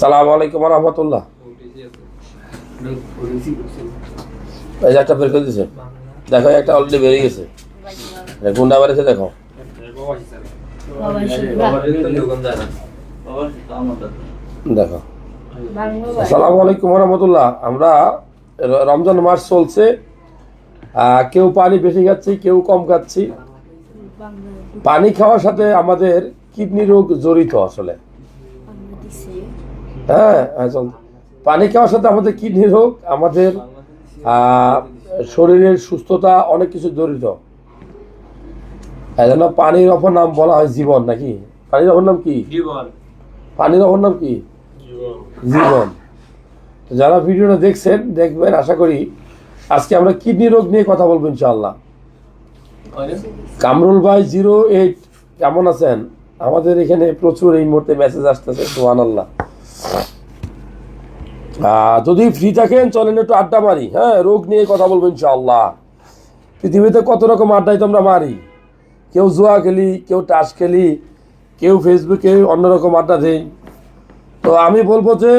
সালাম আলাইকুম রহমতুল্লাহ। একটা দেখো একটা অলরেডি বেরিয়ে গেছে। গুন্ডা দেখো। দেখো। আলাইকুম রহমতুল্লাহ। আমরা রমজান মাস চলছে। কেউ পানি বেশি খাচ্ছি, কেউ কম খাচ্ছি। পানি খাওয়ার সাথে আমাদের কিডনি রোগ জড়িত আসলে। হ্যাঁ পানি খাওয়ার সাথে আমাদের কিডনি রোগ আমাদের শরীরের সুস্থতা অনেক কিছু জড়িত। পানির অপর নাম বলা হয় জীবন নাকি? পানির অপর নাম কি? পানির অপর নাম কি? জীবন। তো যারা ভিডিওটা দেখছেন দেখবেন আশা করি আজকে আমরা কিডনি রোগ নিয়ে কথা বলব ইনশাল্লাহ কামরুল ভাই জিরো এইট কেমন আছেন? আমাদের এখানে প্রচুর এই মুহূর্তে মেসেজ আসতেছে সোহান আল্লাহ যদি ফ্রি থাকেন চলেন একটু আড্ডা মারি হ্যাঁ? রোগ নিয়ে কথা বলব ইনশাআল্লাহ। পৃথিবীতে কত রকম আড্ডায় তো আমরা মারি? কেউ জুয়া খেলি কেউ টাস খেলি কেউ ফেসবুকে অন্যরকম আড্ডা দেই তো আমি বলব যে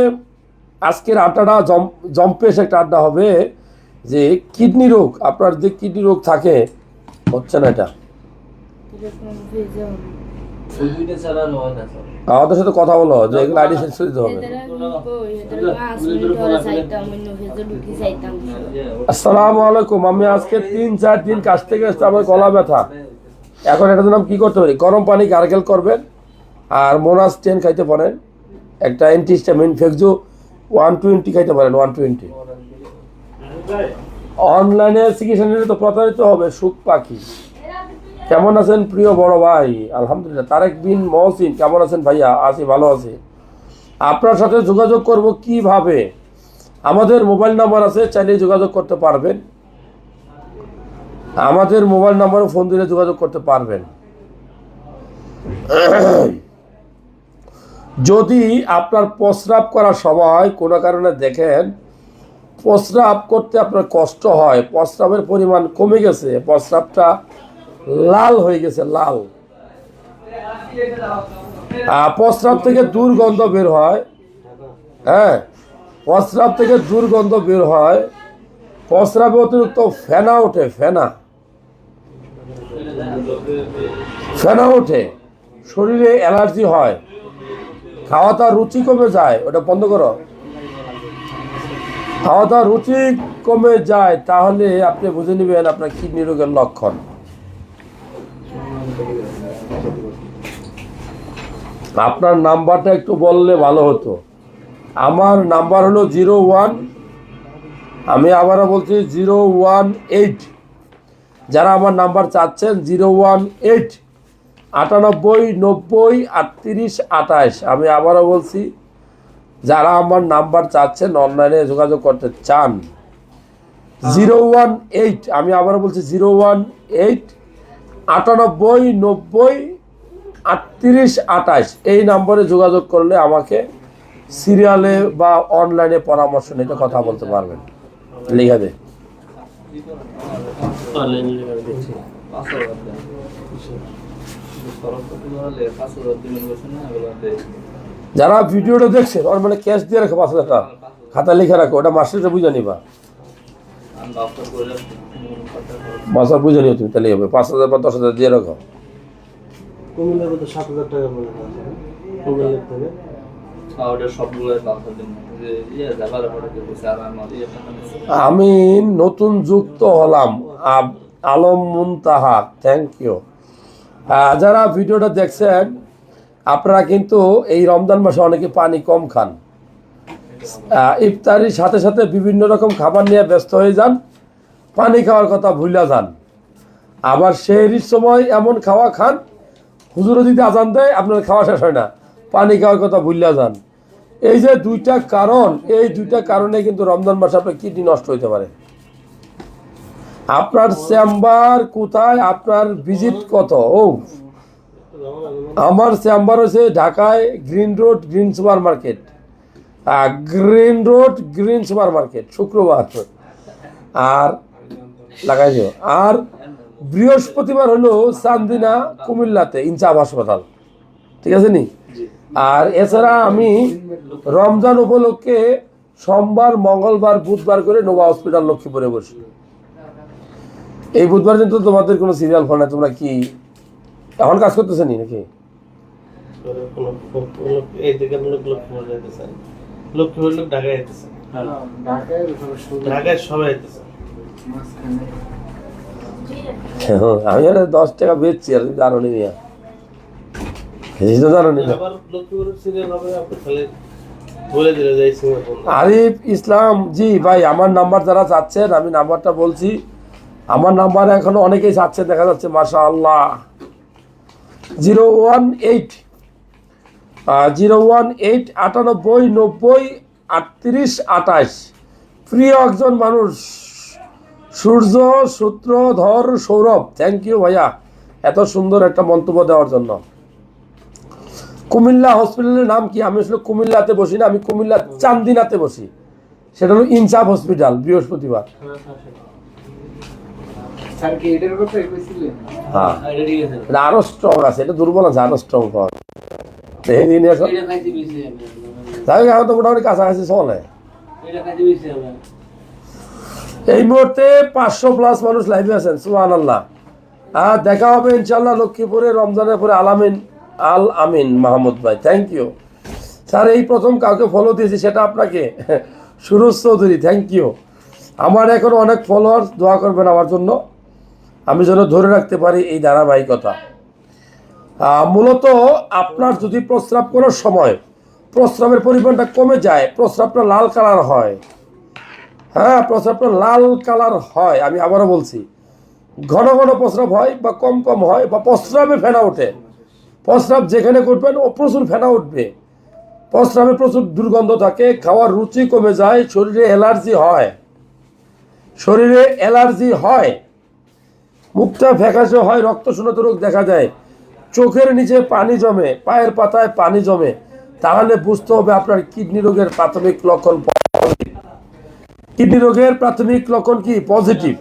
আজকের আড্ডাটা জম জম্পেশ একটা আড্ডা হবে যে কিডনি রোগ আপনার যে কিডনি রোগ থাকে হচ্ছে না এটা? আমাদের সাথে কথা বলো যে এগুলো আইডি শেষ করে দিতে হবে আসসালামু আলাইকুম আমি আজকে তিন চার দিন কাছ থেকে এসে আমার গলা ব্যথা। এখন এটার জন্য কি করতে পারি? গরম পানি গার্গেল করবেন আর মোনাস টেন খাইতে পারেন একটা অ্যান্টিস্টামিন ফেকজো ওয়ান টোয়েন্টি খাইতে পারেন ওয়ান টোয়েন্টি। অনলাইনে চিকিৎসা নিলে তো প্রতারিত হবে সুখ পাখি। কেমন আছেন প্রিয় বড় ভাই? আলহামদুলিল্লাহ। তারেক বিন মহসিন, কেমন আছেন ভাইয়া? আছি, ভালো আছি। আপনার সাথে যোগাযোগ করব কীভাবে? আমাদের মোবাইল নাম্বার আছে চাইলে যোগাযোগ করতে পারবেন। আমাদের মোবাইল নাম্বারে, ফোন দিলে যোগাযোগ করতে পারবেন। যদি আপনার প্রস্রাব করার সময় কোনো কারণে দেখেন, প্রস্রাব করতে আপনার কষ্ট হয়, প্রস্রাবের পরিমাণ কমে গেছে, প্রস্রাবটা লাল হয়ে গেছে, লাল। প্রস্রাব থেকে দুর্গন্ধ বের হয়। হ্যাঁ প্রস্রাব থেকে দুর্গন্ধ বের হয়। প্রস্রাবে অতিরিক্ত ফেনা ওঠে, ফেনা। ফেনা ওঠে। শরীরে অ্যালার্জি হয়। খাওয়া দাওয়ার রুচি কমে যায়, ওটা বন্ধ করো। খাওয়া দাওয়ার রুচি কমে যায়, তাহলে আপনি বুঝে নেবেন আপনার কিডনি রোগের লক্ষণ। আপনার নাম্বারটা একটু বললে ভালো হতো। আমার নাম্বার হলো জিরো ওয়ান, আমি আবারও বলছি জিরো ওয়ান এইট। যারা আমার নাম্বার চাচ্ছেন, জিরো ওয়ান এইট, আটানব্বই, নব্বই, আটত্রিশ আঠাশ আমি আবারও বলছি, যারা আমার নাম্বার চাচ্ছেন, অনলাইনে যোগাযোগ করতে চান, জিরো ওয়ান এইট, আমি আবারও বলছি জিরো ওয়ান এইট, আটানব্বই, নব্বই আটত্রিশ আঠাশ এই নম্বরে যোগাযোগ করলে আমাকে সিরিয়ালে বা অনলাইনে পরামর্শ নিতে কথা বলতে পারবেন। লিখে দে। যারা ভিডিওটা দেখছে ওর মানে ক্যাশ দিয়ে রাখো পাঁচ হাজার টাকা। খাতা লিখে রাখো ওটা মাস্টারটা বুঝে নিবা। মাস্টার বুঝে নিও তুমি তাহলে হবে। পাঁচ হাজার বা দশ হাজার দিয়ে রাখো। কুমিল্লার মধ্যে সাত হাজার টাকা মনে হয় কুমিল্লার থেকে। আমি নতুন যুক্ত হলাম আলম মুনতাহা থ্যাংক ইউ যারা ভিডিওটা দেখছেন আপনারা কিন্তু এই রমজান মাসে অনেকে পানি কম খান। ইফতারির সাথে সাথে বিভিন্ন রকম খাবার নিয়ে ব্যস্ত হয়ে যান পানি খাওয়ার কথা ভুলা যান। আবার সেহরির সময় এমন খাওয়া খান হুজুরও যদি আজান দেয়, আপনার খাওয়া শেষ হয় না। পানি খাওয়ার কথা ভুলা যান। এই যে দুইটা কারণ, এই দুইটা কারণে কিন্তু রমজান মাসে আপনার কিডনি নষ্ট হইতে পারে। আপনার চেম্বার কোথায়? আপনার ভিজিট কত? ও। আমার চেম্বার হচ্ছে ঢাকায় green road, green super market. Green road, green super market, শুক্রবার। আর, লাগাই আর বৃহস্পতিবার হলো চান্দিনা কুমিল্লাতে ইনসাফ হাসপাতাল ঠিক আছে নি? আর এছাড়া আমি রমজান উপলক্ষে সোমবার মঙ্গলবার বুধবার করে নোভা হসপিটাল লক্ষ্মীপুরে বসি। এই বুধবার কিন্তু তোমাদের কোনো সিরিয়াল ফোন নাই তোমরা কি এখন কাজ করতেছে নি নাকি? লোক ঢাকায় ঢাকায় সবাই আমি আর দশ টাকা বেচছি আর তুমি জানো নি তো জানো আরিফ ইসলাম জি ভাই আমার নাম্বার যারা চাচ্ছেন আমি নাম্বারটা বলছি। আমার নাম্বার এখনও অনেকেই চাচ্ছে দেখা যাচ্ছে মাশা আল্লাহ zero one eight zero one eight আটানব্বই নব্বই আটত্রিশ আঠাশ প্রিয় একজন মানুষ। সূর্য সূত্রধর সৌরভ। থ্যাংক ইউ ভাইয়া। এত সুন্দর একটা মন্তব্য দেওয়ার জন্য। কুমিল্লা হসপিটালের নাম কি? আমি আসলে কুমিল্লাতে বসি না আমি কুমিল্লা চান্দিনাতে বসি। সেটা হলো ইনসাফ হসপিটাল বৃহস্পতিবার। হ্যাঁ। এটা আরও স্ট্রং আছে এটা দুর্বল আছে আরও স্ট্রং আমি এখন তো মোটামুটি কাছাকাছি চলে এটা খাইতে বেশি আমি এই মুহূর্তে পাঁচশো প্লাস মানুষ লাইভে আছেন সুহান আল্লাহ আর দেখা হবে ইনশাল্লাহ লক্ষ্মীপুরে, রমজানের পরে আলামিন আল আমিন মাহমুদ ভাই। থ্যাংক ইউ স্যার, এই প্রথম কাউকে ফলো দিয়েছি, সেটা আপনাকে। সুরজ চৌধুরী থ্যাংক ইউ আমার এখন অনেক ফলোয়ার্স দোয়া করবেন আমার জন্য। আমি যেন ধরে রাখতে পারি এই ধারাবাহিকতা। মূলত আপনার যদি প্রস্রাব করার সময়, প্রস্রাবের পরিমাণটা কমে যায়, প্রস্রাবটা লাল কালার হয়। হ্যাঁ প্রস্রাবটা লাল কালার হয়, আমি আবারও বলছি। ঘন ঘন প্রস্রাব হয় বা কম কম হয় বা প্রস্রাবে ফেনা ওঠে। প্রস্রাব যেখানে করবেন, ও প্রচুর ফেনা উঠবে। প্রস্রাবে প্রচুর দুর্গন্ধ থাকে, খাওয়ার রুচি কমে যায়, শরীরে অ্যালার্জি হয়। শরীরে অ্যালার্জি হয়। মুখটা ফ্যাকাশে হয় রক্ত শূন্যত রোগ দেখা যায় চোখের নিচে পানি জমে, পায়ের পাতায় পানি জমে। তাহলে বুঝতে হবে আপনার কিডনি রোগের প্রাথমিক লক্ষণ কিডনি রোগের প্রাথমিক লক্ষণ কি? পজিটিভ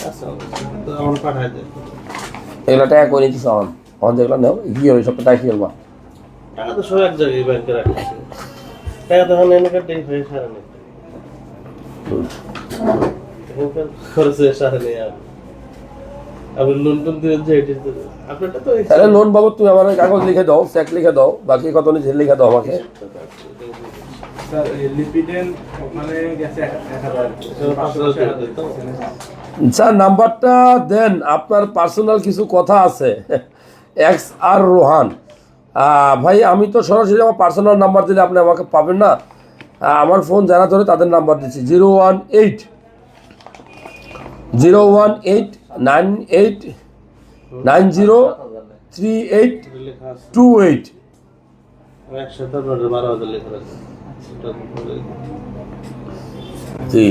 আচ্ছা এগুলো টাকা করে নিচ্ছি সন অন যেগুলো নেও কি হবে? সব টাকা টাকা তো সব এক জায়গায় ব্যাংকে রাখতেছে টাকা তো এখন হয়ে সারা নেই। খরচে সারা নেই আর। আপনি লোন টোন দিবেন যে এটি আপনারটা তো তাহলে লোন বাবদ তুমি আমার কাগজ লিখে দাও চেক লিখে দাও বাকি কত নিচে লিখে দাও আমাকে। স্যার নাম্বারটা দেন আপনার পার্সোনাল কিছু কথা আছে। এক্স আর রোহান। ভাই আমি তো সরাসরি আমার পার্সোনাল নাম্বার দিলে আপনি আমাকে পাবেন না। আমার ফোন যারা ধরে তাদের নাম্বার দিচ্ছি। Zero one eight zero one eight nine eight nine zero three eight two eight একসাথে বারো হাজার লেখা জি।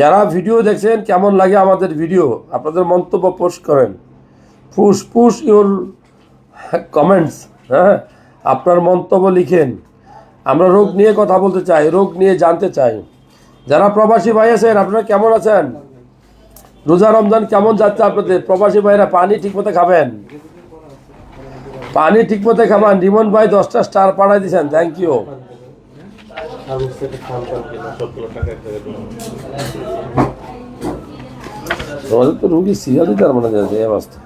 যারা ভিডিও দেখছেন, কেমন লাগে আমাদের ভিডিও? আপনাদের মন্তব্য পোস্ট করেন। পুশ পুশ ইউর কমেন্টস হ্যাঁ? আপনার মন্তব্য লিখেন। আমরা রোগ নিয়ে কথা বলতে চাই, রোগ নিয়ে জানতে চাই। যারা প্রবাসী ভাই আছেন, আপনারা কেমন আছেন? রোজা রমজান কেমন যাচ্ছে আপনাদের? প্রবাসী ভাইরা পানি ঠিকমতো খাবেন? পানি ঠিকমতো খাবেন? রিমন ভাই দশটা স্টার পাঠাই দিয়েছেন থ্যাংক ইউ। তোমাদের তো রুগী সিরিয়াল দিতে পারব না যে এই অবস্থা।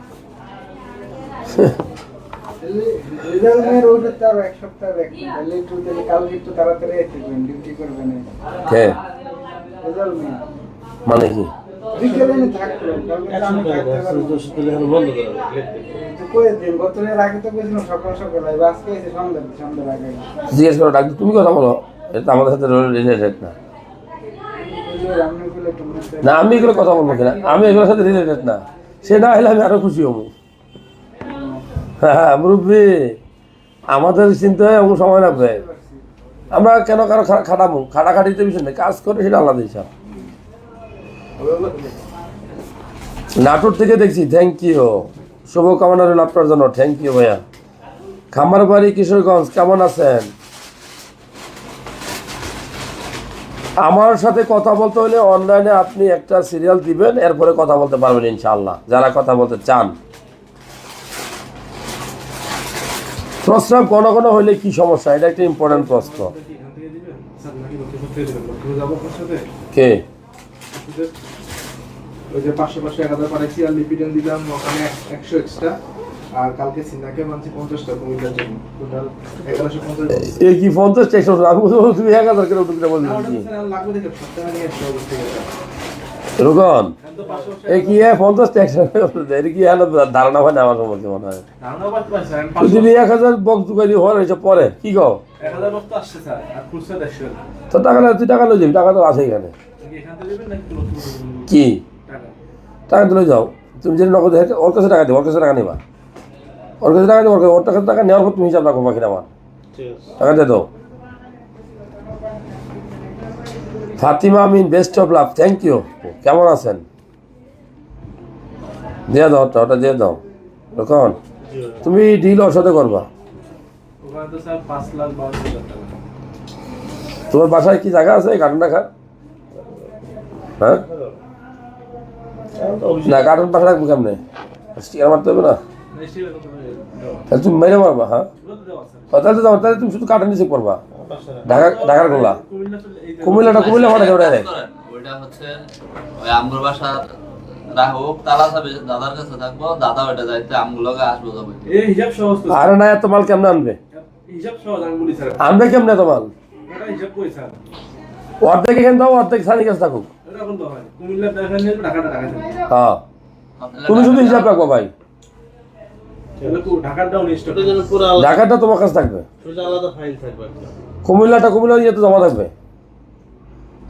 মানে কি? জিজ্ঞেস করো ডাক্তার তুমি কথা বলো। এটা আমাদের সাথে রিলেটেড না। না আমি এগুলো কথা বলব কিনা? আমি এগুলোর সাথে রিলেটেড না। সে না হলে আমি আরও খুশি হব। হ্যাঁ মুরব্বী, আমাদের চিন্তায় এমন সময় লাগবে। আমরা কেন কারও খাটাবো? খাটাখাটিতে বিষয় নেই, কাজ করে সেটা আলাদা হিসাব। নাটোর থেকে দেখছি থ্যাংক ইউ শুভকামনা রইল আপনার জন্য থ্যাংক ইউ ভাইয়া। খামারবাড়ি কিশোরগঞ্জ, কেমন আছেন? আমার সাথে কথা বলতে হলে অনলাইনে আপনি একটা সিরিয়াল দিবেন, এরপরে কথা বলতে পারবেন ইনশাল্লাহ যারা কথা বলতে চান প্রস্রাব ঘন ঘন হইলে কি সমস্যা? এটা একটা ইম্পর্টেন্ট প্রশ্ন। কি? ওই যে এক হাজার পাঠাইছি আর লিপিডেন দিলাম ওখানে একশো এক্সট্রা আর কালকে সিনাকে মানছি পঞ্চাশটা কুমিল্লার জন্য। টোটাল এগারোশো পঞ্চাশ। এই কি তুমি এক হাজার করে লাগবে দেখে সপ্তাহে নিয়ে রুকন এই কি পঞ্চাশ এটা কি ধারণা হয় না আমার সম্পর্কে মনে হয়? তুমি এক হাজার বক্স দুকানি হওয়ার পরে কি দেড়শো। তো টাকা তুই টাকা লই যাবি টাকা তো আছে এখানে? কি টাকা। তুলে যাও। তুমি যদি নগদ ওর কাছে টাকা দেবো ওর কাছে টাকা নেবা। ওর কাছে টাকা দেবো ওর কাছে- টাকা নেওয়ার পর তুমি হিসাব রাখো বাকিটা আমার। টাকা দিয়ে দাও। Fatima Amin best of love thank you কেমন আছেন? দিয়ে দাও ওটা ওটা দিয়ে দাও। কখন তুমি ডিল ওর সাথে করবা। ওখানে তো স্যার পাঁচ লাখ বারো হাজার টাকা। তোমার বাসায় কি জায়গা আছে কার্টুন রাখার হ্যাঁ? না কার্টুন পাশে রাখব কেমনে? স্টিকার মারতে হবে না? দেওয়া তাহলে তুমি মেরে মারবা হ্যাঁ? তাহলে তো তাহলে তুমি শুধু কার্টুন রিসিভ করবা। ঢাকা ঢাকার গোলা। কুমিল্লাটা কুমিল্লা কাজ করেন। ওইটা হচ্ছে ওই আমগুর বাসার রাহুক তালা চাবি দাদার কাছে থাকব দাদা ওইটা যাইতে আমগুলোকে আসব যাবে এই হিসাব সহজ আরে না এত মাল কেমনে আনবে? হিসাব সহজ আমি স্যার। আনবে কেমনে এত মাল? হিসাব করি স্যার? অর্ধেক এখানে দাও অর্ধেক কাছে থাকুক। হয়। হ্যাঁ তুমি শুধু হিসাব রাখো ভাই। ঢাকাটা তোমার কাছে থাকবে। ওটা আলাদা ফাইল থাকবে একটা। কুমিল্লাটা কুমিল্লা জমা থাকবে।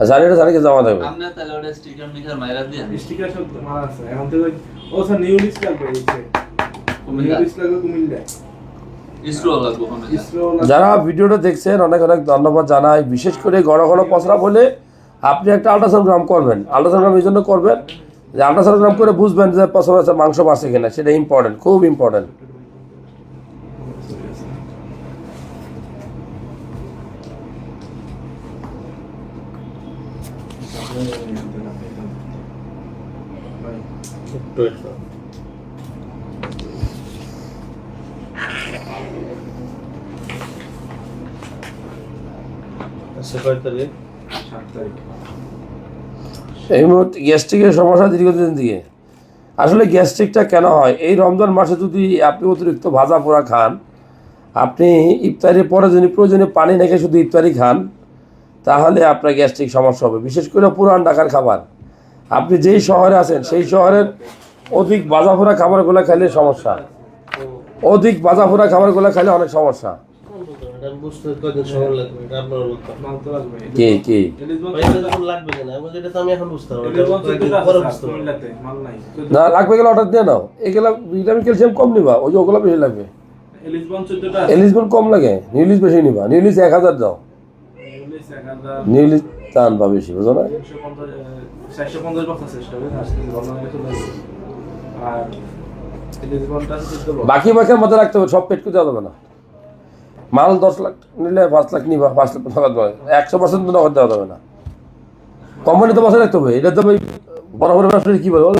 জানিটা জানিকে জমা থাকবে আপনি তাহলে ওটা স্টিকার মিকার মাইরা দিয়ে স্টিকার সব মারা আছে। এখন থেকে ও স্যার নিউ লিস্ট লাগবে এই যে। কুমিল্লা? নিউ লিস্ট লাগবে কুমিল্লা ইসরো লাগবে ওখানে ইসরো যারা ভিডিওটা দেখছেন অনেক অনেক ধন্যবাদ জানাই। বিশেষ করে ঘন ঘন প্রস্রাব বলে আপনি একটা আল্ট্রাসাউন্ডগ্রাম করবেন। আল্ট্রাসাউন্ডগ্রাম এই জন্য করবেন যে আল্ট্রাসাউন্ডগ্রাম করে বুঝবেন যে আছে মাংস বাড়ছে কিনা সেটা ইম্পর্টেন্ট খুব ইম্পর্টেন্ট আচ্ছা তারিখ? এই মুহূর্তে গ্যাস্ট্রিকের সমস্যা দীর্ঘদিন দিয়ে। আসলে গ্যাস্ট্রিকটা কেন হয়? এই রমজান মাসে যদি আপনি অতিরিক্ত ভাজা পোড়া খান আপনি ইফতারির পরে যদি প্রয়োজনে পানি রেখে শুধু ইফতারি খান তাহলে আপনার গ্যাস্ট্রিক সমস্যা হবে। বিশেষ করে পুরান ঢাকার খাবার। আপনি যেই শহরে আছেন সেই শহরের অধিক পোড়া খাবারগুলো খাইলে সমস্যা। অধিক পোড়া খাবারগুলো খাইলে অনেক সমস্যা। না লাগবে গেলে অর্ডার দিয়ে নাও। এগুলো ভিটামিন ক্যালসিয়াম কম নিবা ওই যে ওগুলো বেশি লাগবে। কম লাগে নিউলিস বেশি নিবা নিউলিস এক হাজার দাও। নিউলিস টান বা বেশি বুঝো না? আর বাকি বাকির মধ্যে রাখতে হবে সব পেট করে দেওয়া যাবে না। মাল দশ লাখ নিলে পাঁচ লাখ নিবা পাঁচ লাখ টাকা একশো পার্সেন্ট তো নগদ দেওয়া যাবে না। কোম্পানি তো বসে রাখতে হবে এটা তো ওই বড় বড় ব্যবসায়ী কি বলে না,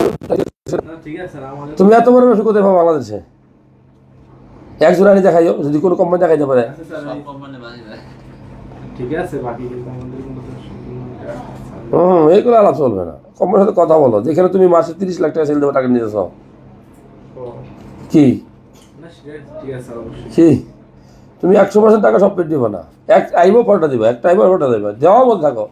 ঠিক আছে স্যার, আমাদের তুমি এত বড় ব্যবসা কোথায় পাবো বাংলাদেশে? একজন আনি দেখাইও যদি কোনো কোম্পানি দেখাইতে পারে। বাহিরে ঠিক আছে বাকি কিন্তু আমাদের কোনো তো সম্পূর্ণ এটা- হুম এইগুলো আলাপ চলবে না। কোম্পানির সাথে কথা বলো। যেখানে তুমি মাসে তিরিশ লাখ টাকা সেল দেবো টাকা নিয়ে ও, কি। কি? তুমি একশো পার্সেন্ট টাকা সব পেট দিবে না। এক আইবো পরটা দিবে একটা আইবো পরটা দিবে। দেওয়া বল থাকো।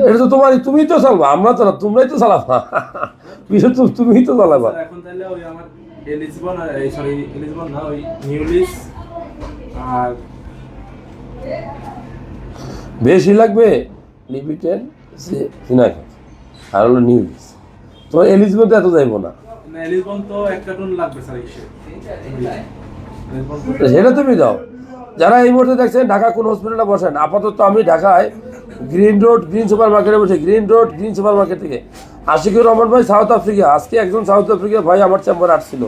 এটা তো তোমার তুমিই তো চালবা আমরা তো না তোমরাই তো চালাবা। বিষয় তো তুমিই তো চালাবা। এখন তাহলে ওই আমার এই সরি এলিসবন না ওই নিউলিস আর বেশি লাগবে লিমিটেড সিনাক আর হলো নিউজ তোমার এলিজিবল এত যাইবো না। তো তো- সেটা তুমি দাও। যারা এই মুহূর্তে দেখছেন ঢাকা কোন হসপিটালে বসেন আপাতত আমি ঢাকায় গ্রিন রোড গ্রিন সুপার মার্কেটে বসে Green Road Green Super Market থেকে আশিকুর রহমান ভাই সাউথ আফ্রিকা আজকে একজন সাউথ আফ্রিকা ভাই আমার চেম্বারে আসছিল।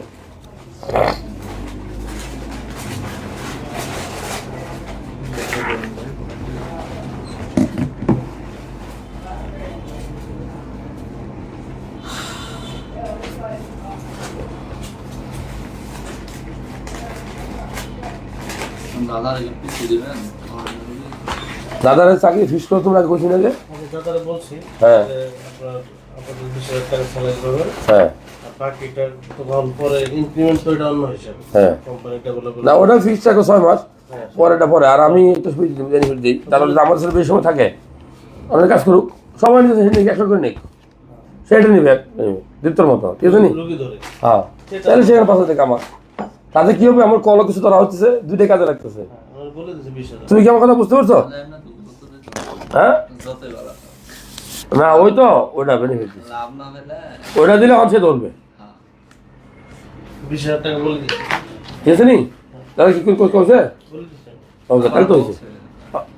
দাদার পিছিয়ে দিবেন? দাদার চাকরি করে তোমরা না যে দাদারে বলছি হ্যাঁ। যে হ্যাঁ। আর বাকিটা তখন পরে ইনক্রিমেন্ট তো এটা অন্য হিসাবে। হ্যাঁ। না ওটা ফিক্স থাকে ছয় মাস হ্যাঁ। পরেটা পরে। আর আমি একটু বেনিফিট দিই তাহলে যদি আমার সাথে বেশি সময় থাকে। অনেক কাজ করুক। সবাই নিজে নিক একশো করে নিক। সেটা নিবে মতো। ঠিক আছে নি? হ্যাঁ। তাহলে সেখানে হাজার টাকা আমার। তাতে কি হবে? আমার কল কিছু ধরা হচ্ছে দুইটা কাজে লাগতেছে। তুমি কি আমার কথা বুঝতে পারছ? হ্যাঁ? না ওই তো ওটা বেনিফিট ওইটা দিলে অন সে ধরবে। ঠিক আছে নি? তাহলে কি ওকে তাহলে তো হয়েছে।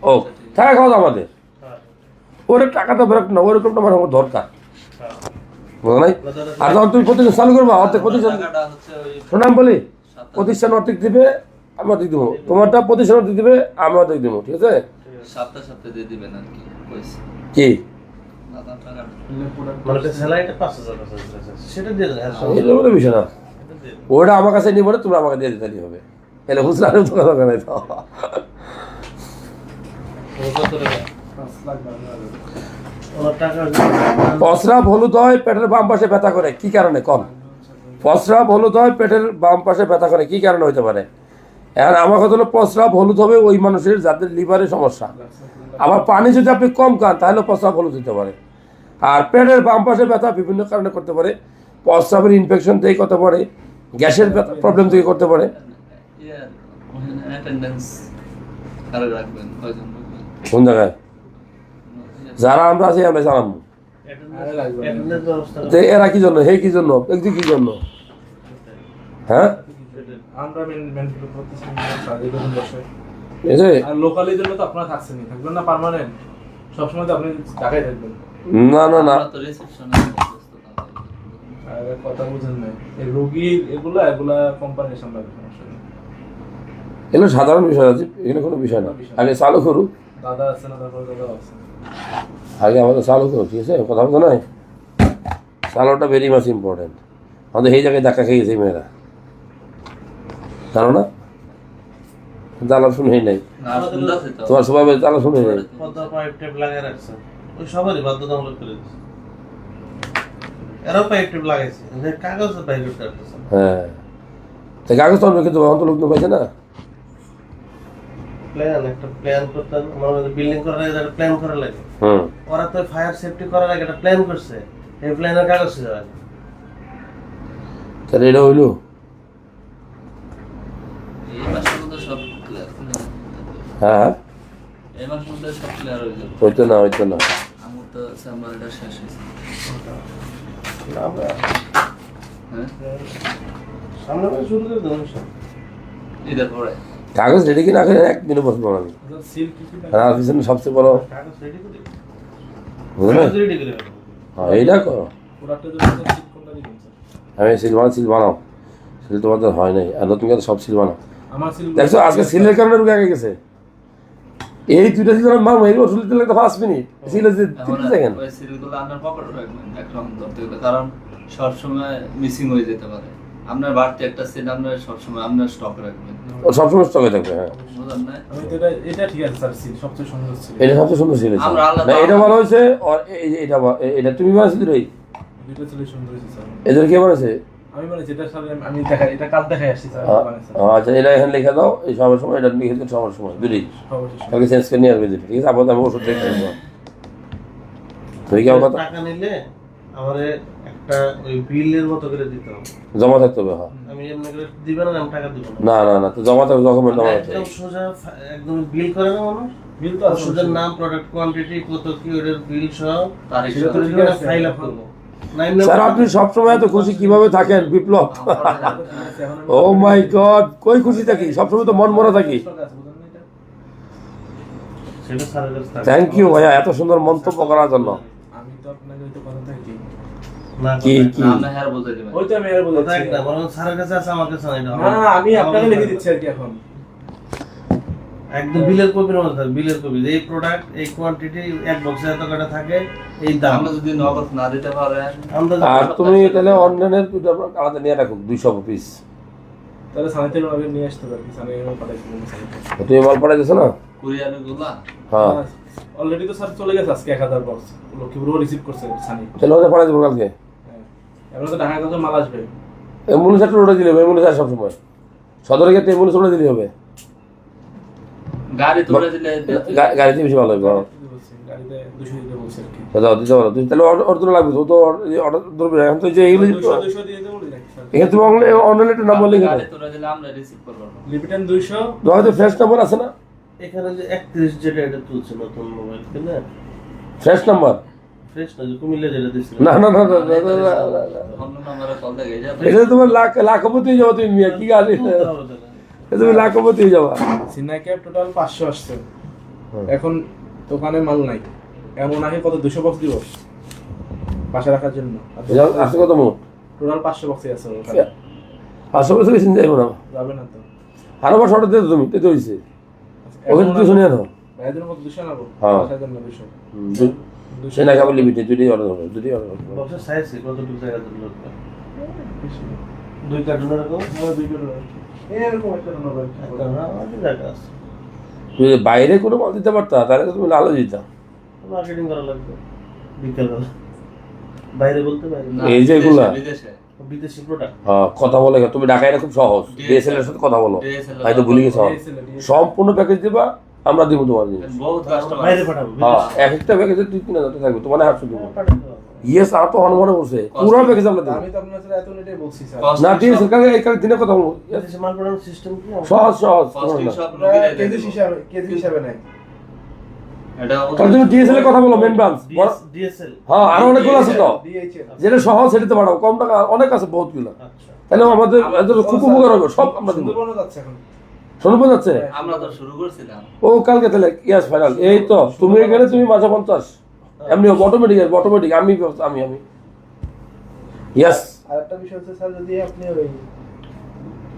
ও টাকা খাওয়া আমাদের। হ্যাঁ। ওর টাকাটা বেরোক না ওরকমটা আমার আমার দরকার। হ্যাঁ। নাই? আর যখন তুমি প্রতিষ্ঠান চালু করবা শোনাম বলি প্রতিষ্ঠান অর্ধেক দিবে আমি অর্ধেক দেবো। তোমারটা প্রতিষ্ঠান অর্ধেক দিবে আমি অর্ধেক দেবো ঠিক আছে? সপ্তাহে সপ্তাহে দিয়ে দিবেন আর কি মানে দিয়ে হ্যাঁ দিয়ে। ওটা আমার কাছে নিবে না তুমি আমাকে দিয়ে দিতে হবে। এলে বুঝলে নাই তো। হলুদ হয় পেটের বাম পাশে ব্যথা করে কি কারণে? কম প্রস্রাব হলুদ হয় পেটের বাম পাশে ব্যথা করে। কি কারণে হতে পারে? এখন আমার কথা হলো প্রস্রাব হলুদ হবে ওই মানুষের যাদের লিভারের সমস্যা। আবার পানি যদি আপনি কম খান তাহলে প্রস্রাব হলুদ হতে পারে। আর পেটের বাম পাশে ব্যথা বিভিন্ন কারণে করতে পারে। প্রস্রাবের ইনফেকশন থেকে করতে পারে গ্যাসের প্রবলেম থেকে করতে পারে। কোন জায়গায়? যারা আমরা আছি আমরা ব্যবস্থা যে এরা কি জন্য? হে কি জন্য? কি জন্য? হ্যাঁ? না। পার্মানেন্ট সবসময় তো আপনি ঢাকায় থাকবেন। না না কথা বুঝেন রোগী এগুলা এগুলা কোম্পানির সামলাবে সমস্যা নেই এগুলো সাধারণ বিষয় আছে এখানে কোনো বিষয় না। আগে চালু করুক। দাদা আছে না তারপর দাদা আছে। আগে আমাদের চালু করুক ঠিক আছে? কথা বলতো নয় চালুটা ভেরি মাচ ইম্পর্টেন্ট আমাদের সেই জায়গায় ধাক্কা খেয়ে গেছে মেয়েরা। জানো না? জ্বালা শুনেই নাই। না শুনতেছি তো। তোমার সবাই জ্বালা শুনে নাই। টেপ লাগিয়ে রাখছে। সবারই বাধ্যতামূলক করে দিচ্ছে। এরাও পাইপ টেপ লাগাইছে। যে কাগজে পাইপ হ্যাঁ। কাগজ তো কিন্তু অন্ত লোক পাইছে না? প্ল্যান একটা প্ল্যান করতে আমার বিল্ডিং করার আগে একটা প্ল্যান করা লাগে। ওরা তো ফায়ার সেফটি করার আগে একটা প্ল্যান করছে। এই প্ল্যানের কাগজ আগে। তাহলে এটা হইল? এই মাসের মধ্যে সব ক্লিয়ার হ্যাঁ। এই মাসের মধ্যে সব ক্লিয়ার যাবে। হইতো না হইতো না। আমার তো চেম্বারটা শেষ হয়েছে। আমরা হ্যাঁ? সামনে শুরু করে দেবো সব ঈদের পরে কাগজ রেডি কিনা করে একদিনে বসবো আমি। আর পিছনে সবচেয়ে বড়। হ্যাঁ এইটা করো। আমি সিল বানাও সিল বানাও সিল তোমাদের হয় নাই। আর নতুন করে সব সিল বানাও দেখছ আজকে সিলের কারণে রুগে আগে গেছে। এই দুইটা সিল মার এই ওষুধ দিলে তো পাঁচ মিনিট সিলে যে তিরিশ সেকেন্ড কারণ সবসময় মিসিং হয়ে যেতে পারে। আপনার বাড়তি একটা সিল আপনার সবসময় আপনার স্টক রাখবেন ও সবসময় স্টকে থাকবে হ্যাঁ। না? এটা এটা ঠিক আছে স্যার সিল সবচেয়ে সুন্দর সিল এটা সবচেয়ে সুন্দর সিল আমরা আলাদা- এটা ভালো হয়েছে আর এটা এটা তুমি বানাইছিলে রে দুটো ছিল সুন্দর হয়েছে স্যার এদের কে বানাইছে আমি মানে যেটা স্যার আমি দেখা এটা কাল দেখাই আসছি স্যার আ- মানে আচ্ছা এটা এখানে লিখে দাও এই সবার সময় এটা লিখে সবার সময় দুটোই। কালকে চেঞ্জ করে নিয়ে আসবে দুটো ঠিক আছে? আপাতত আমি ওষুধ কি আমার কথা। টাকা নিলে আমার একটা ওই বিলের মতো করে দিতে হবে। জমা থাকতে হবে হ্যাঁ। আমি এমনি করে দিবে না আমি টাকা দিব না। না না না তো জমা থাকবে ডকুমেন্ট জমা থাকতে একদম সোজা একদম বিল করে না মানুষ? বিল তো আছে নাম প্রোডাক্ট কোয়ান্টিটি কত কি ওটার বিল সহ তারিখ সেটা তো ঠিক আছে। ফাইল আপ করব। স্যার আপনি সবসময় এত খুশি কীভাবে থাকেন বিপ্লব? ও মাই গড কই খুশি থাকি? সবসময় তো মন মরা থাকি। থ্যাংক ইউ ভাইয়া এত সুন্দর মন্তব্য করার জন্য। আমি তো আপনাকে কথা থাকি কি কি? না, আপনি বুঝাই দিবেন ওই তো আমি আর না, বরং স্যারের কাছে আছে, আমার কাছে না না, আমি আপনাকে লিখে দিচ্ছি আর কি এখন। একদম বিলের কপির মধ্যে থাকবে বিলের কপি। এই প্রোডাক্ট এই কোয়ান্টিটি এক বক্সে এত করে থাকে? এই দাম। আমরা যদি নগদ না দিতে পারেন আর তুমি তাহলে অনলাইনের দুটো আলাদা নিয়ে রাখো দুইশো পিস তাহলে সানিতে আগে নিয়ে আসতে পারি সানি এর পাঠাইছি। তুমি মাল পাঠাইছো না? কুরিয়ারে গুলা? হ্যাঁ। অলরেডি তো স্যার চলে গেছে আজকে এক হাজার বক্স লক্ষ্মীপুরও রিসিভ করছে সানি। তাহলে ওদের পাঠাই দেবো কালকে? হ্যাঁ। তো ঢাকা কাছে মাল আসবে। অ্যাম্বুলেন্স একটা ওটা দিলে অ্যাম্বুলেন্স আর সবসময়। সদরে ক্ষেত্রে অ্যাম্বুলেন্স ওটা দিলে হবে। গাড়ি তুলে দিলে গাড়িতে বেশি ভালো হবে ফ্রেশ নাম্বার আছে না? এখানে যে একত্রিশ যেটা এটা তুলছে নতুন মোবাইল কিনা ফ্রেশ নাম্বার ফ্রেশ না যে কুমিল্লা না না না এটা তোমার লাখ লাখপতি হয়ে যাব তুমি মিয়া, কি গাড়ি। তুমি লাখপতি হয়ে যাবা ক্যাব টোটাল পাঁচশো আসছে এখন দোকানে মাল নাই এমন আগে কত দুশো বক্স দিব বাসা রাখার জন্য কত মুখ টোটাল পাঁচশো বক্সই আছে পাঁচশো না যাবে না তো আরও অর্ডার দাও তুমি তো হয়েছে ওখানে দুশো নিয়ে হ্যাঁ। সে না লিমিটে দুটি অর্ডার হবে দুটি অর্ডার হবে দুই কার্টুন এরকম দুই যদি বাইরে কোনো মাল দিতে পারতা তাহলে তুমি লালো দিতা। মার্কেটিং করা লাগবে। বিকেলবেলা। বাইরে বলতে বাইরে এই যে এগুলা? বিদেশে, প্রোডাক্ট হ্যাঁ কথা বলে তুমি ঢাকায় খুব সহজ। ডিএসএল এর সাথে কথা বলো। আমি তো ভুলে গেছি সম্পূর্ণ প্যাকেজ দিবা আমরা দিব তোমার জিনিস। হ্যাঁ এক একটা প্যাকেজে দুই তিন হাজার থাকবে। তোমার আটশো দিব। ইয়েস আর তো অনমনে বলছে। পুরো প্যাকেজ আমরা দেবো। আমি তো আপনার সাথে এত মিনিটে বলছি স্যার Cost- না এই কাকে দিনে কথা বলব। সহজ সহজ। কেজি হিসাবে কেজি ডিএসএল এর কথা বলো মেন ব্রাঞ্চ ডিএসএল হ্যাঁ আরও অনেকগুলো আছে তো। যেটা সহজ সেটাতে পাঠাবো কম টাকা অনেক আছে বহুতগুলো। আচ্ছা। তাহলে আমাদের খুব উপকার হবে সব আমরা দিব। সুন্দরবনও যাচ্ছে এখন। শুনব যাচ্ছে? আমরা তো শুরু করছিলাম। ও কালকে তাহলে ইয়াস ফাইনাল এই তো তুমি তুমি মাঝে পঞ্চাশ। এমনি অটোমেটিক অটোমেটিক আমি আমি আমি। ইয়াস আর একটা বিষয় হচ্ছে স্যার যদি আপনি ওই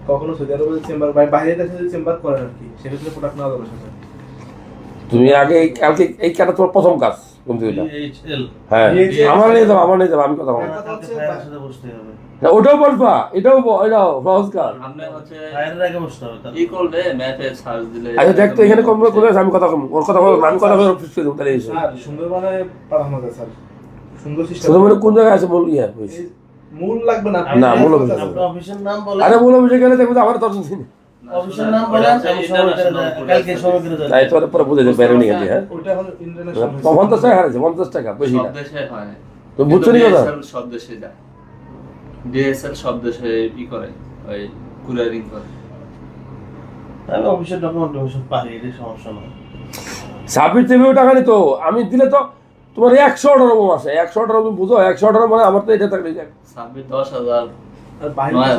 কখনো সৌদি আরবে চেম্বার বাইরে দেশে যদি চেম্বার করেন আর কি সেক্ষেত্রে প্রোডাক্ট নেওয়া সাথে তুমি আগে কালকে এই কাটা তোমার প্রথম কাজ হ্যাঁ। আমার নিয়ে যাব নিয়ে যাব আমি কথা বলব। না, ওটাও বলবা এটাও এটাও সহজ কাজ দিলে আচ্ছা দেখ তো এখানে কম করে আমি কথা কম ওর কথা বলব আমি কথা বলব ফিক্স করে দেবো তাহলে এসে স্যার সুন্দরবনে পাঠানো যায় স্যার। সুন্দর মানে কোন জায়গায় আছে? বল ইয়া মূল লাগবে না না, মূল হবে না। আপনি অফিসের নাম বলেন। আরে বলো বুঝে গেলে দেখব আমার দর্শন তাই পরে বুঝে গেছে হ্যাঁ পঞ্চাশ টাকা হারাইছে পঞ্চাশ টাকা বেশি না। তো বুঝছ নি কথা? সব দেশে যায়। ডিএসএল সব দেশে ই করে ওই কুরিয়ারিং করে। আমি অফিসের ডকুমেন্ট সব পারি এটা সমস্যা না সাবির চেপেও টাকা নিত আমি দিলে তো তোমার একশো অর্ডার মাসে একশো অর্ডার তুমি বুঝো একশো অর্ডার মানে আমার তো এটা থাকলে ছাব্বিশ দশ হাজার নয়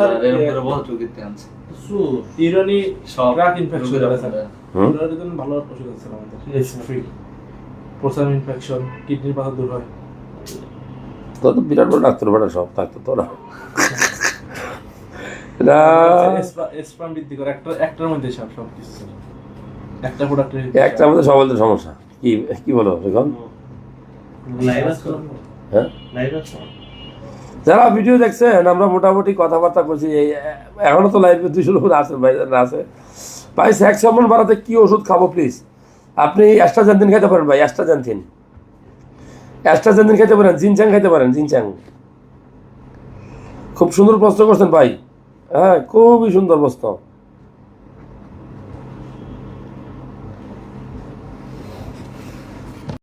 আনছে। ইরানি সব ট্রাক ইনফেকশন লোকেরা স্যার করে। হুম? ইরানের জন্য ভালো ওষুধ আছে আমাদের। ঠিক ফ্রি প্রসাম ইনফেকশন কিডনির পাথর দূর হয়। তো তো বিরাট বড় ডাক্তার সব থাকতো তোরা। এটা স্পাম বৃদ্ধি করে। একটা একটার মধ্যে সব সব কিছু। একটা প্রোডাক্টের সবাই সমস্যা। কি কি বলো এখন? লাইভ আছে হ্যাঁ? লাইভ আছে যারা ভিডিও দেখছেন, আমরা মোটামুটি কথাবার্তা করছি। এই, এখনও তো লাইফে দুশো লোক আছে, ভাই আছে। ভাই স্যাক হরমোন বাড়াতে কি ওষুধ খাব প্লিজ আপনি অ্যাস্ট্রাজেন্থিন খেতে পারেন, ভাই অ্যাস্ট্রাজেন্থিন অ্যাস্ট্রাজেন্থিন খেতে পারেন জিনচ্যাং খেতে পারেন জিনচ্যাং খুব সুন্দর প্রশ্ন করছেন, ভাই। হ্যাঁ খুবই সুন্দর প্রশ্ন।